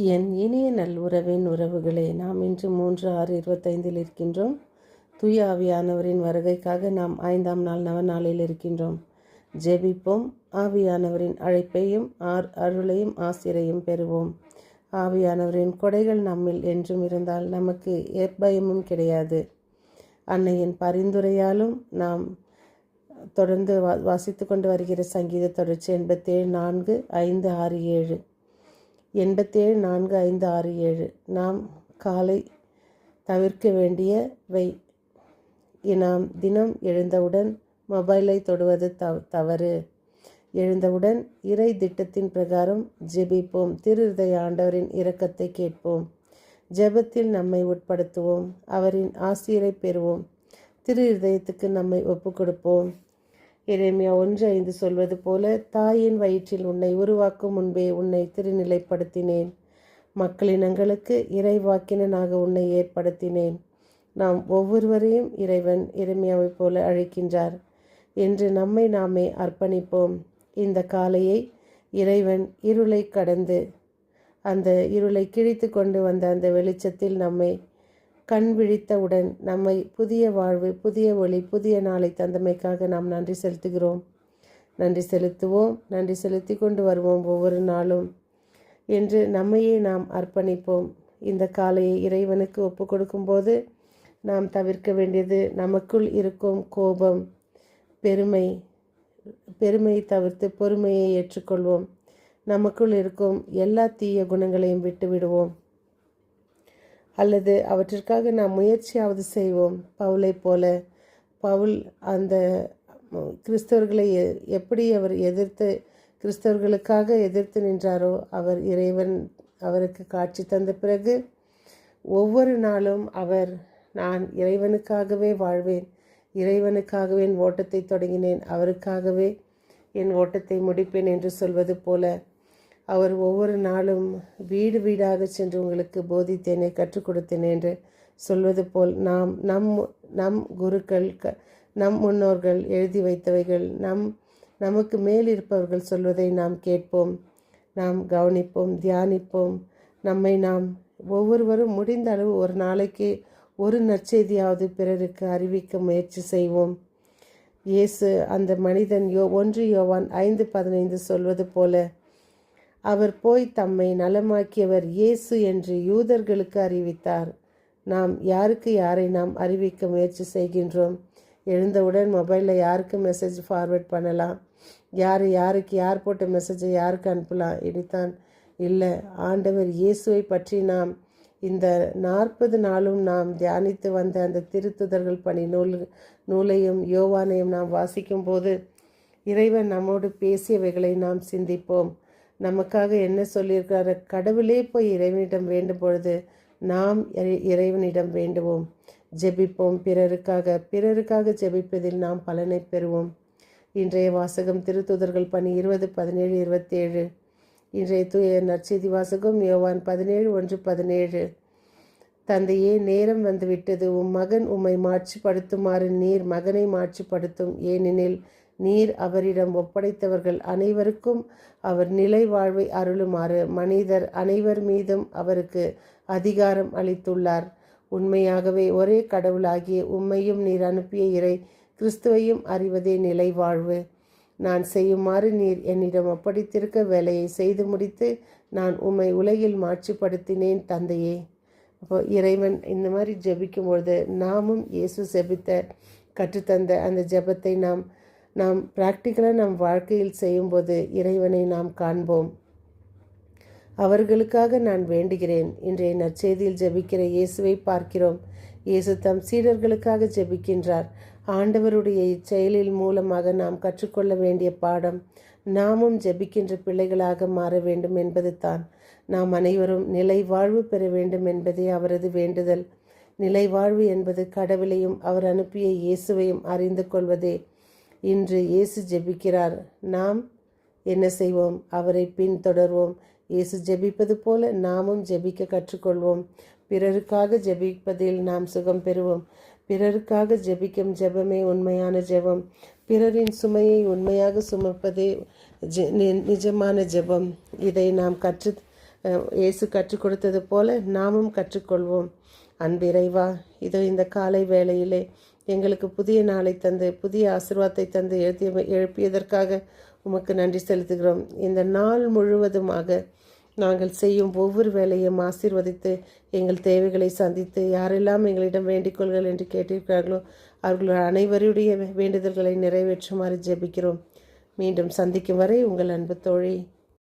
என் இனிய நல்லுறவின் உறவுகளே நாம் இன்று மூன்று ஆறு இருபத்தைந்தில் இருக்கின்றோம். தூய ஆவியானவரின் வருகைக்காக நாம் ஐந்தாம் நாள் நவநாளில் இருக்கின்றோம். ஜெபிப்போம். ஆவியானவரின் அழைப்பையும் ஆர் அருளையும் ஆசிரையும் பெறுவோம். ஆவியானவரின் கொடைகள் நம்மில் என்றும் இருந்தால் நமக்கு எப்பயமும் கிடையாது. அன்னையின் பரிந்துரையாலும் நாம் தொடர்ந்து வா வாசித்து கொண்டு வருகிற சங்கீத தொடர்ச்சி எண்பத்தேழு நான்கு ஐந்து ஆறு ஏழு. எண்பத்தேழு நான்கு ஐந்து ஆறு ஏழு. நாம் காலை தவிர்க்க வேண்டியவை. நாம் தினம் எழுந்தவுடன் மொபைலை தொடுவது தவ தவறு. எழுந்தவுடன் இறை திட்டத்தின் பிரகாரம் ஜெபிப்போம். திருதய ஆண்டவரின் இரக்கத்தை கேட்போம். ஜெபத்தில் நம்மை உட்படுத்துவோம். அவரின் ஆசிரியரை பெறுவோம். திரு இருதயத்துக்கு நம்மை ஒப்பு கொடுப்போம் இறைமையா ஒன்று ஐந்து சொல்வது போல தாயின் வயிற்றில் உன்னை உருவாக்கும் முன்பே உன்னை திருநிலைப்படுத்தினேன். மக்களினங்களுக்கு இறைவாக்கினனாக உன்னை ஏற்படுத்தினேன். நாம் ஒவ்வொருவரையும் இறைவன் எரேமியாவைப் போல அழைக்கின்றார் என்று நம்மை நாமே அர்ப்பணிப்போம். இந்த காலையை இறைவன் இருளை கடந்து அந்த இருளை கிழித்து கொண்டு வந்த அந்த வெளிச்சத்தில் நம்மை கண் விழித்தவுடன் நம்மை புதிய வாழ்வு புதிய ஒளி புதிய நாளை தந்தமைக்காக நாம் நன்றி செலுத்துகிறோம். நன்றி செலுத்துவோம் நன்றி செலுத்தி கொண்டு வருவோம் ஒவ்வொரு நாளும். என்று நம்மையே நாம் அர்ப்பணிப்போம். இந்த காலையை இறைவனுக்கு ஒப்பு கொடுக்கும்போது நாம் தவிர்க்க வேண்டியது நமக்குள் இருக்கும் கோபம் பெருமை பெருமையை தவிர்த்து பொறுமையை ஏற்றுக்கொள்வோம். நமக்குள் இருக்கும் எல்லா தீய குணங்களையும் விட்டு விடுவோம் அல்லது அவற்றிற்காக நாம் முயற்சியாவது செய்வோம். பவுலை போல பவுல் அந்த கிறிஸ்தவர்களை எப்படி அவர் எதிர்த்து கிறிஸ்தவர்களுக்காக எதிர்த்து நின்றாரோ அவர் இறைவன் அவருக்கு காட்சி தந்த பிறகு ஒவ்வொரு நாளும் அவர் நான் இறைவனுக்காகவே வாழ்வேன் இறைவனுக்காகவே என் ஓட்டத்தை தொடங்கினேன் அவருக்காகவே என் ஓட்டத்தை முடிப்பேன் என்று சொல்வது போல அவர் ஒவ்வொரு நாளும் வீடு வீடாக சென்று உங்களுக்கு போதித்தேனே கற்றுக் கொடுத்தேன் என்று சொல்வது போல் நாம் நம் நம் குருக்கள் க நம் முன்னோர்கள் எழுதி வைத்தவைகள் நம் நமக்கு மேல் இருப்பவர்கள் சொல்வதை நாம் கேட்போம் நாம் கவனிப்போம் தியானிப்போம். நம்மை நாம் ஒவ்வொருவரும் முடிந்த அளவு ஒரு நாளைக்கு ஒரு நற்செய்தியாவது பிறருக்கு அறிவிக்க முயற்சி செய்வோம். இயேசு அந்த மனிதன் யோ ஒன்று யோவான் ஐந்து பதினைந்து சொல்வது போல அவர் போய் தம்மை நலமாக்கியவர் இயேசு என்று யூதர்களுக்கு அறிவித்தார். நாம் யாருக்கு யாரை நாம் அறிவிக்க முயற்சி செய்கின்றோம்? எழுந்தவுடன் மொபைலில் யாருக்கு மெசேஜ் ஃபார்வேர்ட் பண்ணலாம். யார் யாருக்கு யார் போட்ட மெசேஜை யாருக்கு அனுப்பலாம்? இடித்தான். இல்லை ஆண்டவர் இயேசுவை பற்றி நாம் இந்த நாற்பது நாளும் நாம் தியானித்து வந்த அந்த திருத்துதர்கள் பணி நூல் நூலையும் யோவானையும் நாம் வாசிக்கும் போது இறைவன் நம்மோடு பேசியவைகளை நாம் சிந்திப்போம். நமக்காக என்ன சொல்லியிருக்கிறாரு? கடவுளே போய் இறைவனிடம் வேண்டும் பொழுது நாம் இறைவனிடம் வேண்டுவோம். ஜெபிப்போம் பிறருக்காக. பிறருக்காக ஜெபிப்பதில் நாம் பலனை பெறுவோம். இன்றைய வாசகம் திருத்துதர்கள் பணி இருபது பதினேழு இருபத்தேழு. இன்றைய தூய நற்செய்தி வாசகம் யோவான் பதினேழு ஒன்று பதினேழு. தந்தையே நேரம் வந்துவிட்டது. உம் மகன் உம்மை மாட்சிப்படுத்துமாறு நீர் மகனை மாட்சிப்படுத்தும். ஏனெனில் நீர் அவரிடம் ஒப்படைத்தவர்கள் அனைவருக்கும் அவர் நிலை வாழ்வை அருளுமாறு மனிதர் அனைவர் மீதும் அவருக்கு அதிகாரம் அளித்துள்ளார். உண்மையாகவே ஒரே கடவுளாகிய உம்மையும் நீர் அனுப்பிய இறை கிறிஸ்துவையும் அறிவதே நிலை வாழ்வு. நான் செய்யுமாறு நீர் என்னிடம் ஒப்படைத்திருக்க வேலையை செய்து முடித்து நான் உம்மை உலகில் மாட்சிப்படுத்தினேன் தந்தையே. அப்போ இறைவன் இந்த மாதிரி ஜெபிக்கும் பொழுது நாமும் இயேசு ஜெபித்த கற்றுத்தந்த அந்த ஜெபத்தை நாம் நாம் பிராக்டிக்கலாக நம் வாழ்க்கையில் செய்யும்போது இறைவனை நாம் காண்போம். அவர்களுக்காக நான் வேண்டுகிறேன். இன்றைய நற்செய்தியில் ஜெபிக்கிற இயேசுவை பார்க்கிறோம். இயேசு தம் சீடர்களுக்காக ஜெபிக்கின்றார். ஆண்டவருடைய இச்செயலில் மூலமாக நாம் கற்றுக்கொள்ள வேண்டிய பாடம் நாமும் ஜெபிக்கின்ற பிள்ளைகளாக மாற வேண்டும் என்பது தான். நாம் அனைவரும் நிலை வாழ்வு பெற வேண்டும் என்பதே அவரது வேண்டுதல். நிலை வாழ்வு என்பது கடவுளையும் அவர் அனுப்பிய இயேசுவையும் அறிந்து கொள்வதே. இன்று இயேசு ஜெபிக்கிறார். நாம் என்ன செய்வோம்? அவரை பின்தொடர்வோம். இயேசு ஜெபிப்பது போல நாமும் ஜெபிக்க கற்றுக்கொள்வோம். பிறருக்காக ஜெபிப்பதில் நாம் சுகம் பெறுவோம். பிறருக்காக ஜெபிக்கும் ஜெபமே உண்மையான ஜெபம். பிறரின் சுமையை உண்மையாக சுமப்பதே நிஜமான ஜெபம். இதை நாம் கற்று இயேசு கற்றுக் கொடுத்தது போல நாமும் கற்றுக்கொள்வோம். அன்பிறைவா இதோ இந்த காலை வேளையிலே எங்களுக்கு புதிய நாளை தந்து புதிய ஆசிர்வாதத்தை தந்து எழுதிய எழுப்பியதற்காக உமக்கு நன்றி செலுத்துகிறோம். இந்த நாள் முழுவதுமாக நாங்கள் செய்யும் ஒவ்வொரு வேலையும் ஆசீர்வதித்து எங்கள் தேவைகளை சந்தித்து யாரெல்லாம் எங்களிடம் வேண்டிக் கொள்கள் என்று கேட்டிருக்கிறார்களோ அவர்கள் அனைவருடைய வேண்டுதல்களை நிறைவேற்றுமாறு ஜெபிக்கிறோம். மீண்டும் சந்திக்கும் வரை உங்கள் அன்பு தோழி